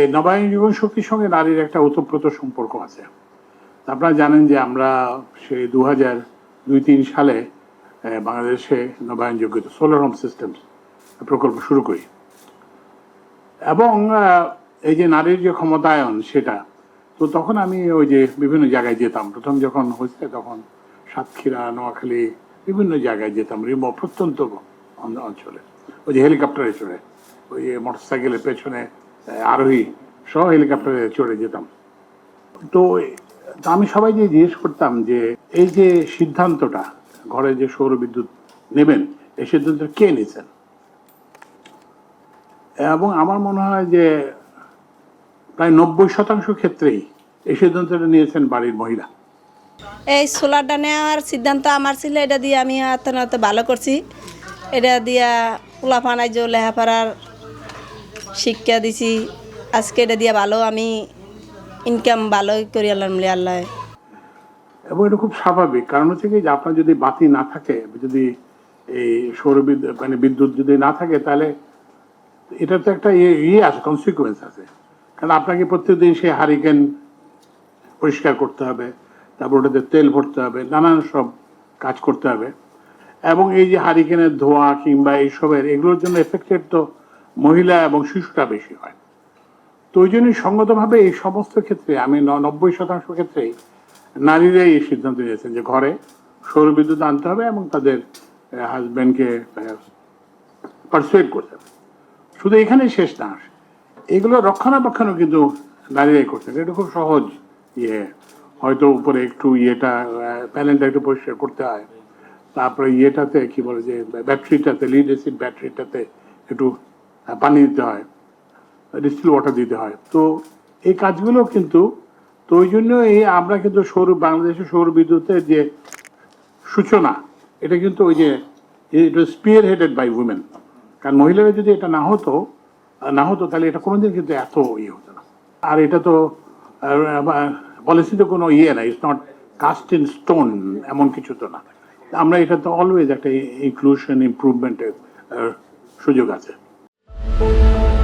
নবায়ন জীবন শক্তির সঙ্গে নারীর একটা ওতপ্রোত সম্পর্ক আছে। আপনারা জানেন যে আমরা সেই দু হাজার দুই তিন সালে বাংলাদেশে নবায়নযোগ্য সোলার হোম সিস্টেম প্রকল্প শুরু করি। এবং এই যে নারীর যে ক্ষমতায়ন সেটা, তো তখন আমি ওই যে বিভিন্ন জায়গায় যেতাম। প্রথম যখন হয়েছে তখন সাতক্ষীরা, নোয়াখালী বিভিন্ন জায়গায় যেতাম, রিমো প্রত্যন্ত অঞ্চলে। ওই যে হেলিকপ্টারে চড়ে, ওই যে মোটরসাইকেলের পেছনে আরোহী সহ হেলিকপ্টারে চড়ে যেতাম। তো আমি সবাই যে জিজ্ঞেস করতাম যে, এই যে সিদ্ধান্তটা, ঘরে যে সৌর বিদ্যুৎ নেবেন, এই সিদ্ধান্ত কে নিয়েছেন? এবং আমার মনে হয় যে প্রায় নব্বই শতাংশ ক্ষেত্রেই এই সিদ্ধান্তটা নিয়েছেন বাড়ির মহিলা। এই সোলারটা নেওয়ার সিদ্ধান্ত আমার ছিল, এটা দিয়ে আমি এত ভালো করছি। এটা দিয়া পোলা পানাই যে লেহাপড়ার শিক্ষা দিছি। আজকে এটা দিয়ে ভালো, আমি ইনকাম ভালো করি আল্লাহ আল্লাহ এবং এটা খুব স্বাভাবিক। কারণ হচ্ছে কি যে আপনার যদি বাতি না থাকে, যদি এই সৌর মানে বিদ্যুৎ যদি না থাকে, তাহলে এটা তো একটা ইয়ে ইয়ে আছে কনসিকুয়েন্স আছে। কারণ আপনাকে প্রত্যেকদিন সেই হারিকেন পরিষ্কার করতে হবে, তারপর ওটাতে তেল ভরতে হবে, নানান সব কাজ করতে হবে। এবং এই যে হারিকেনের ধোঁয়া কিংবা এইসবের, এগুলোর জন্য এফেক্টেড তো মহিলা এবং শিশুরা বেশি হয়। তো ওই জন্যই সঙ্গতভাবে এই সমস্ত ক্ষেত্রে আমি নব্বই শতাংশ ক্ষেত্রেই নারীরাই এই সিদ্ধান্ত নিয়েছেন যে ঘরে সৌর বিদ্যুৎ আনতে হবে এবং তাদের হাজব্যান্ডকে পারসুয়েট করতে হবে। শুধু এখানেই শেষ না, এগুলো রক্ষণাবেক্ষণও কিন্তু নারীরাই করতেন এটা খুব সহজ ইয়ে। হয়তো উপরে একটু ইয়েটা প্যানেলটা একটু পরিষ্কার করতে হয়। তারপরে ইয়েটাতে কি বলে যে ব্যাটারিটাতে লিড এসিড ব্যাটারিটাতে একটু পানি দিতে হয় ডিস্টিল ওয়াটার দিতে হয়। তো এই কাজগুলো কিন্তু, তো ওই জন্য এই আমরা কিন্তু সৌর, বাংলাদেশের সৌর বিদ্যুতের যে সূচনা, এটা কিন্তু ওই যে it spearheaded by women কারণ মহিলারা যদি এটা না হতো না হতো, তাহলে এটা কোনোদিন কিন্তু এত ইয়ে হতো না। আর এটা তো পলিসিতে কোনো ইয়ে না it's not cast in stone এমন কিছু তো না। আমরা এটা তো অলওয়েজ একটা ইনক্লুশন ইমপ্রুভমেন্টের সুযোগ আছে। Thank you.